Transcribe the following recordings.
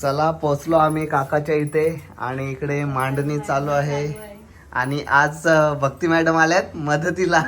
चला पोचलो आम्ही काकाच्या इथे आणि इकडे मांडणी चालू आहे. आणि आज भक्ती मॅडम आल्यात मदतीला.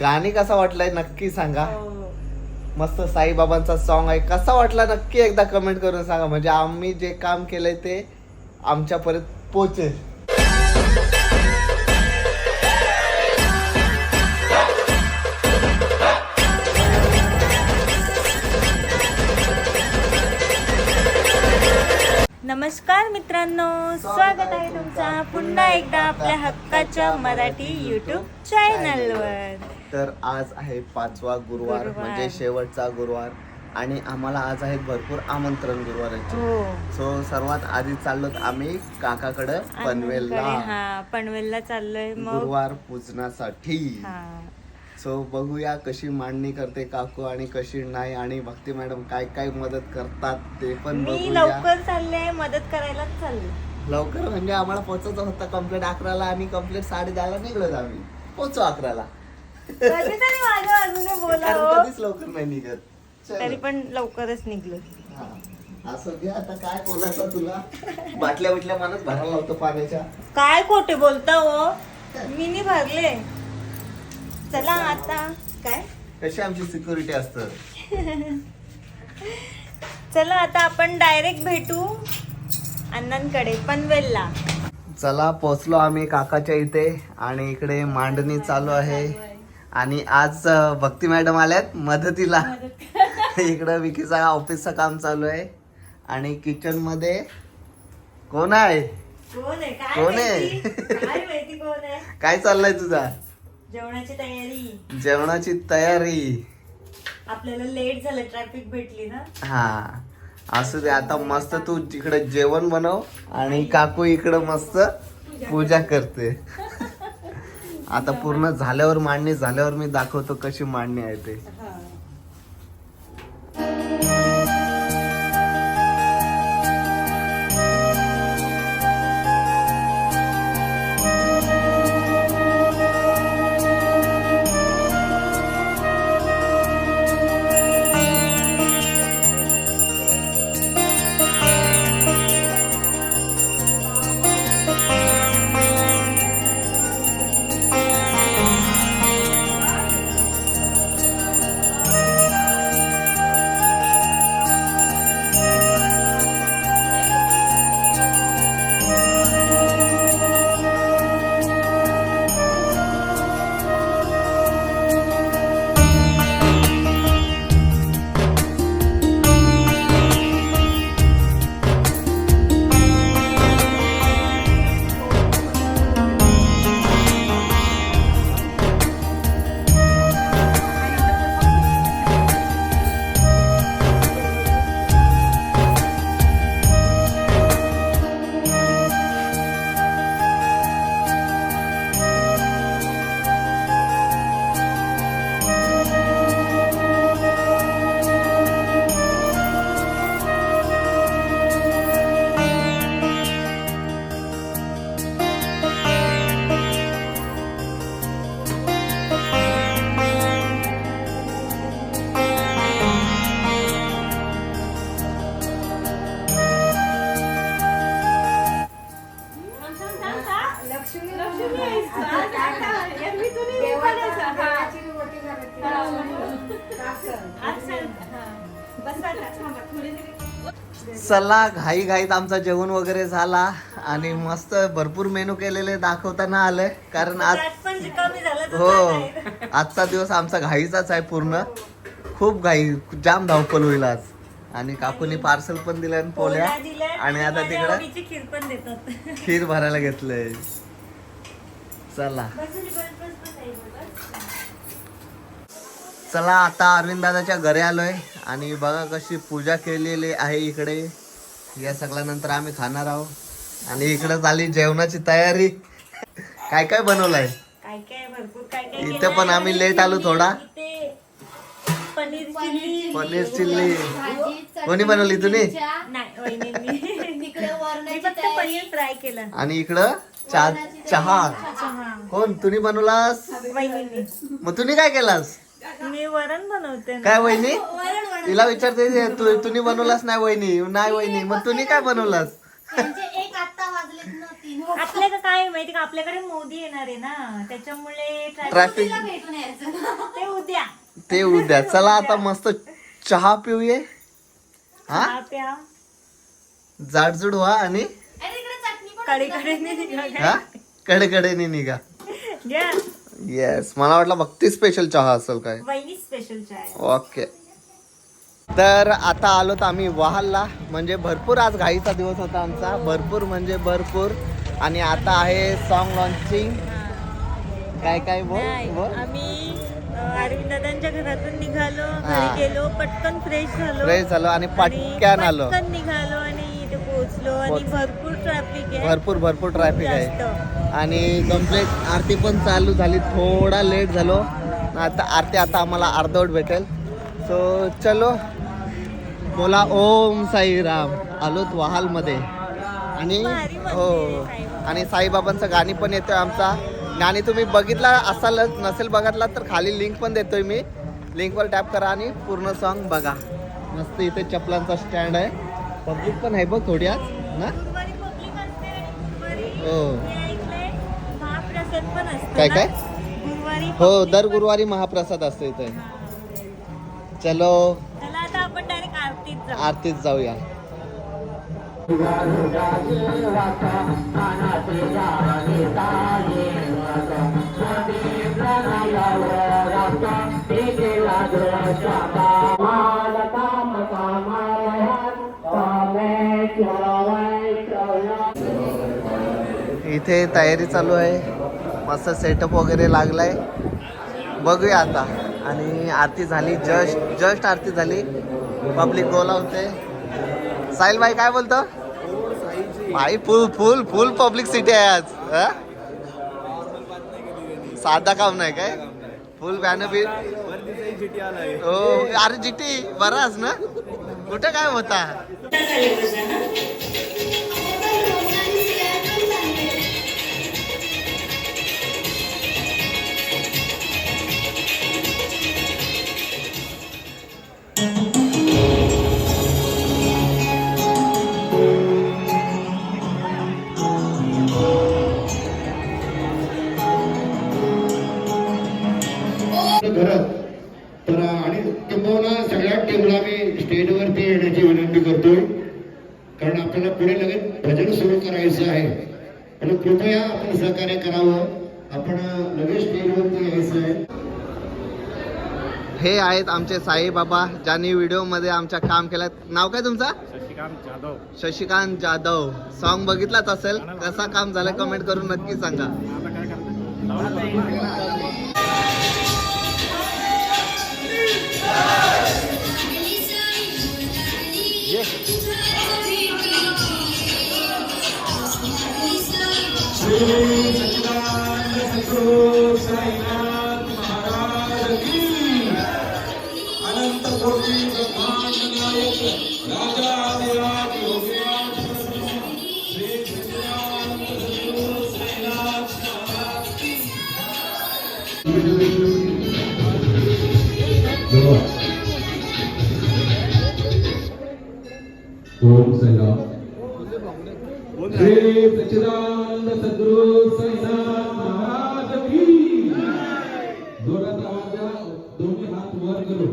गाणी कसा वाटलाय नक्की सांगा. मस्त साईबाबांचा सॉन्ग आहे. कसा वाटला नक्की एकदा कमेंट करून सांगा. म्हणजे आम्ही जे काम केलंय ते आमच्यापर्यंत पोचेल नमस्कार मित्रांनो स्वागत आहे तुमचा पुन्हा एकदा आपल्या हक्काच्या मराठी युट्यूब चॅनलवर तर आज आहे पाचवा गुरुवार गुरुवार. म्हणजे शेवटचा गुरुवार आणि आम्हाला आज आहेत भरपूर आमंत्रण गुरुवाराचे. हो. सो सर्वात आधी चाललो आम्ही काकाकडं पनवेलला. हा पनवेलला चाललोय मग. गुरुवार पूजनासाठी. हा. सो बघूया कशी मांडणी करते काकू आणि कशी नाही आणि भक्ती मॅडम काय काय मदत करतात ते पण मी बघूया. लवकर चालले मदत करायलाच चालले. लवकर म्हणजे आम्हाला पोहोचायचं होतं कंप्लीट अकराला आणि कंप्लीट साडे दहाला निघलोत आम्ही. पोहोचू अकराला. कधीतरी माझ्या बाजूने बोला कारण. कधीच लवकर नाही निघत. चलो. तरी पण लवकरच निघलो. हा. असं घे आता काय बोलायचं तुला. बाटल्या बिटल्या मानच भरायला लावतो पाण्याच्या. काय खोटे बोलता हो? मी नी भरले. चला आता. काय? कशी आमची सिक्युरिटी असतं? चला आता आपण डायरेक्ट भेटू अण्णांकडे पनवेलला चला पोचलो आम्ही काकाच्या इथे आणि इकडे मांडणी चालू आहे. आणि आज भक्ती मॅडम आल्यात मदतीला. इकडं विकीचा ऑफिसचं काम चालू आहे. आणि किचनमध्ये कोण आहे? कोण आहे? काय चाललंय तुझा? जेवणाची तयारी. जेवणाची तयारी. आपल्याला लेट झालं ट्रॅफिक भेटली ना? हा. असू दे आता मस्त तू तिकडे जेवण बनव आणि काकू इकडं मस्त पूजा करते. आता पूर्ण झाल्यावर मांडणी झाल्यावर मी दाखवतो कशी मांडणी आहे ते. चला घाई घाईत आमचा जेवण वगैरे झाला आणि मस्त भरपूर मेनू केलेले दाखवताना आलंय कारण आज हो. आजचा दिवस आमचा घाईचाच आहे पूर्ण. खूप घाई जाम धावपल होईल आज. आणि काकूनी पार्सल पण दिलं पोल्या आणि आता तिकडं खीर पण देतात. खीर भरायला घेतलंय. चला. चला आता अरविंद दादाच्या घरी आलोय. आणि बघा कशी पूजा केलेली आहे इकडे. या सगळ्यानंतर आम्ही खाणार आहोत. आणि इकडे झाली जेवणाची तयारी. काय काय बनवलंय? काय काय भरपूर काय काय इथे. पण आम्ही लेट आलो थोडा. पनीर चिल्ली. पनीर चिल्ली. कोणी बनवली तुम्ही पनीर फ्राय केलं. आणि इकडं चहा. चहा. कोण? तुम्ही बनवलास? मग तुम्ही काय केलास? मी वरण बनवते. काय वहिनी? तिला विचारते तू तुम्ही बनवलास नाही वहिनी? नाही वहिनी. मग तुम्ही काय बनवलास? आपल्याकडे काय माहिती का? आपल्याकडे मोदी येणार आहे ना. त्याच्यामुळे ट्रॅफिक ते उद्या. ते उद्या. चला आता मस्त चहा पिऊये. हा? चहा प्या. जाडजूड व्हा आणि कडे कडे निघा हा? कडेकडेने निघा. घ्या. येस मला वाटलं भक्ती स्पेशल चहा असेल काय. वहिनी स्पेशल चाय ओके तर आता आलोत आम्ही वाहलला. म्हणजे भरपूर आज घाईचा दिवस होता आमचा. भरपूर म्हणजे भरपूर. आणि आता आहे सॉन्ग लॉन्चिंग काय काय बोल बोल. आम्ही अरविंद दादांच्या घरातून निघालो हा. घरी गेलो पटकन फ्रेश झालो. फ्रेश झालो आणि आणि पटक्यान आलो. पटकन निघालो आणि इथे पोहोचलो. आणि पोहोच- भरपूर ट्रॅफिक आहे. भरपूर भरपूर ट्रॅफिक आहे. जास्त. आणि कंप्लीट आरती पण चालू झाली. थोडा लेट झालो. आता आरती आता आम्हाला अर्धवट भेटेल. सो चलो. बोला ओम साईराम. आलोत वाहालमध्ये. आणि हो. आणि साईबाबांचं गाणी पण येतोय आमचा. गाणी तुम्ही बघितला असालच नसेल बघितला तर खाली लिंक पण देतोय मी. लिंकवर टॅप करा आणि पूर्ण सॉन्ग बघा. मस्त इथे चपलांचा स्टँड आहे. पब्लिक पण आहे बघ थोडी आज ना हो. काय? काय? हो दर गुरुवारी महाप्रसाद असतो इथे. चलो. आरतीत जाऊया. इथे तयारी चालू आहे. मस्त सेटअप वगैरे लागलाय. बघूया आता. आणि आरती झाली. जस्ट जस्ट आरती झाली. पब्लिक बोलावते साहिल भाई काय बोलतो? भाई फुल फुल फुल पब्लिक सिटी आहे आज साधा काम नाही काय? फुल बॅनर बी हो अरे जिटी बराच ना? कुठं काय होता? हे आहेत आमचे साईबाबा ज्यांनी व्हिडिओमध्ये आमच्या काम केलं. नाव काय तुमचं? शशिकांत जाधव. शशिकांत जाधव. सॉन्ग बघितलाच असेल. कसा काम झालं कमेंट करून नक्की सांगा. आता ओम साईराम श्री सचिदानंद सद्गुरु साईनाथ महाराज की जोरात आवाज़ दोन्ही हात वर करून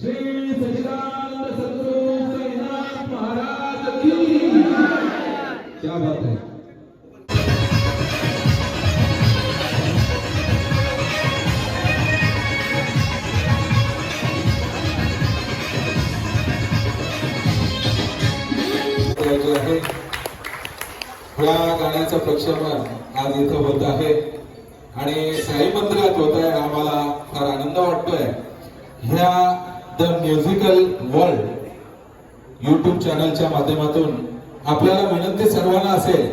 श्री सचिदानंद सद्गुरु साईनाथ महाराज की क्या बात है? करायचे आहे या गाण्याचं प्रक्षेपण आज इथं होत आहे. आणि साई मंदिरात होत आहे. आम्हाला फार आनंद वाटतोय. ह्या द म्युझिकल वर्ल्ड युट्यूब चॅनलच्या माध्यमातून आपल्याला विनंती सर्वांना असेल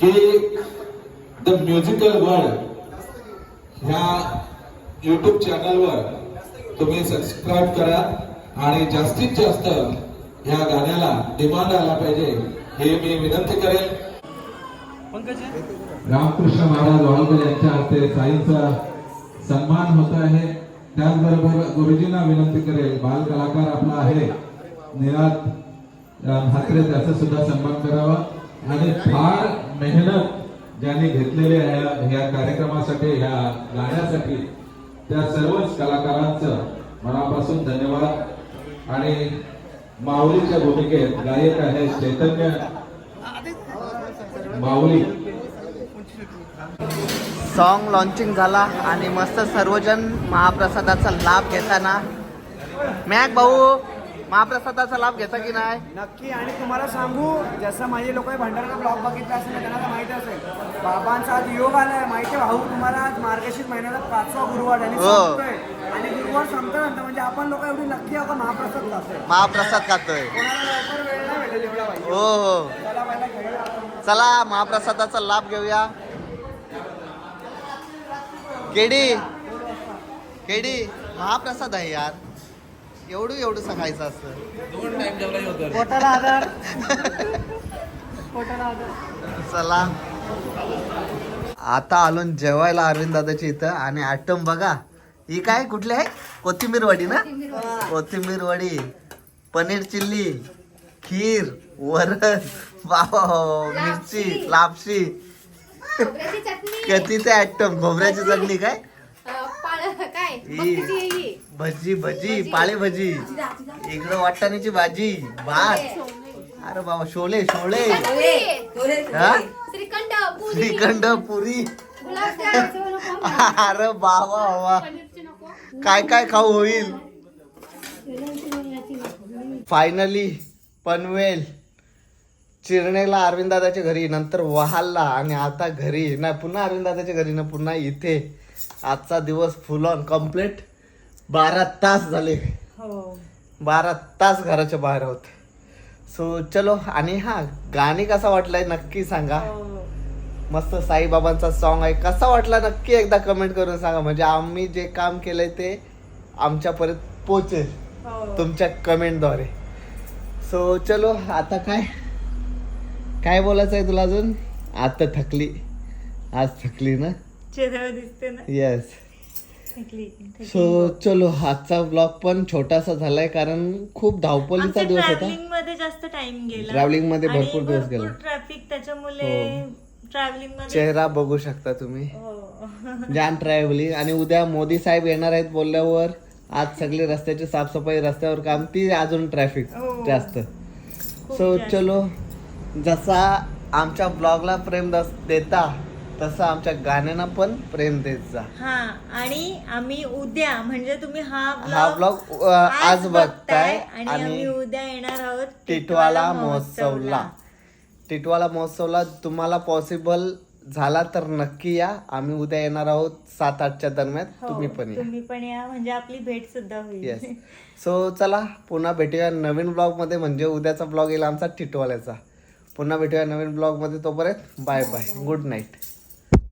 की द म्युझिकल वर्ल्ड ह्या युट्यूब चॅनलवर तुम्ही सबस्क्राईब करा. आणि जास्तीत जास्त ह्या गाण्याला डिमांड आला पाहिजे हे मी विनंती करेन रामकृष्ण महाराज वाळकर यांच्या हस्ते साईंचा सन्मान होत आहे. त्याचबरोबर गुरुजींना विनंती करेल बाल कलाकार आपला आहे. निनाद अ, म्हात्रे त्याचा सुद्धा सन्मान करावा. आणि फार मेहनत ज्यांनी घेतलेली आहे ह्या कार्यक्रमासाठी ह्या गाण्यासाठी त्या सर्वच कलाकारांचं मनापासून धन्यवाद. आणि माऊलीच्या भूमिकेत गायक आहे चैतन्य. माऊली. सॉन्ग लॉन्चिंग झाला आणि मस्त सर्वजण महाप्रसादाचा लाभ घेताना. मॅक भाऊ महाप्रसादाचा लाभ घेता की नाही? नक्की आणि तुम्हाला सांगू जसं माझे लोक भंडारा ब्लॉग बघितला असेल त्यांना तर माहिती असेल. बाबांचा आज योग आलाय. माहिती आहे भाऊ तुम्हाला आज मार्गशीर्ष महिन्याचा पाचवा गुरुवार आणि हो. संपतोय. आणि गुरुवार संपल्यानंतर म्हणजे आपण लोक एवढी नक्की आपण महाप्रसाद खातोय. महाप्रसाद खातोय. कोणाला लवकर वेळ नाही भेटेल एवढा पाहिजे हो हो. चला पहिला खेळूया आपण. चला महाप्रसादाचा लाभ घेऊया. केडी. केडी महाप्रसाद आहे यार. एवढं एवढं सकाळचं असतं. पोटाला आधार पोटाला आधार चला. आता आलो न जेवायला अरविंद दादाच्या इथं आणि आटम बघा. ही काय? कुठली आहे? कोथिंबीर वडी ना? कोथिंबीर वडी. पनीर चिल्ली खीर वरण बाबा मिरची लापशी. कधीचे आयटम खोबऱ्याची चटणी काय? ही. भजी भजी पाळे भजी. इकडं वाटाण्याची भाजी भात. अरे बाबा शोले शोले. हा? श्रीखंड पुरी. श्रीखंड पुरी. गुलाबजाम अरे बाबा बाबा. काय काय खाऊ होईल? फायनली पनवेल. चिरणेला अरविंद दादाच्या घरी नंतर वहालला आणि आता घरी. ना पुन्हा अरविंद दादाच्या घरी ना पुन्हा इथे. आजचा दिवस फुल ऑन कंप्लीट बारा तास झाले. हो. बारा तास घराच्या बाहेर होते सो चलो आणि हा गाणी कसा वाटलाय नक्की सांगा. हो. मस्त साईबाबांचा सॉन्ग आहे. कसा वाटला नक्की एकदा कमेंट करून सांगा. म्हणजे आम्ही जे काम केलंय ते आमच्यापर्यंत पोचेल हो. तुमच्या कमेंटद्वारे सो चलो आता काय? काय बोलायचं आहे तुला अजून? आता थकली. आज थकली ना? चेहऱ्यावर दिसते ना? येस. सो चलो आजचा ब्लॉग पण छोटासा झालाय कारण खूप धावपळीचा आमच्या दिवस होता. ट्रॅव्हलिंगमध्ये जास्त टाइम गेला. Travelling मध्ये भरपूर दिवस गेला. ट्रॅफिक त्याच्यामुळे ट्रॅव्हलिंगमध्ये चेहरा बघू शकता तुम्ही. हो. जान ट्रॅव्हलिंग आणि उद्या मोदी साहेब येणार आहेत बोलल्यावर आज सगळी रस्त्याची साफसफाई रस्त्यावर काम ती अजून ट्रॅफिक हो. जास्त. सो. चलो जसा आमच्या ब्लॉगला प्रेम देता तसं आमच्या गाण्यांना पण प्रेम देत जा. हा आणि आम्ही उद्या म्हणजे तुम्ही हा हा ब्लॉग आज बघताय आणि आम्ही उद्या येणार आहोत टिटवाला महोत्सवला. टिटवाला महोत्सवला तुम्हाला पॉसिबल झाला तर नक्की या. आम्ही उद्या येणार आहोत सात आठच्या दरम्यान. हो, तुम्ही पण या. तुम्ही पण या म्हणजे आपली भेट सुद्धा होईल. येस सो चला पुन्हा भेटूया नवीन ब्लॉगमध्ये म्हणजे उद्याचा ब्लॉग येईल आमचा टिटवाल्याचा. पुन्हा भेटूया नवीन ब्लॉगमध्ये तोपर्यंत बाय बाय गुड नाईट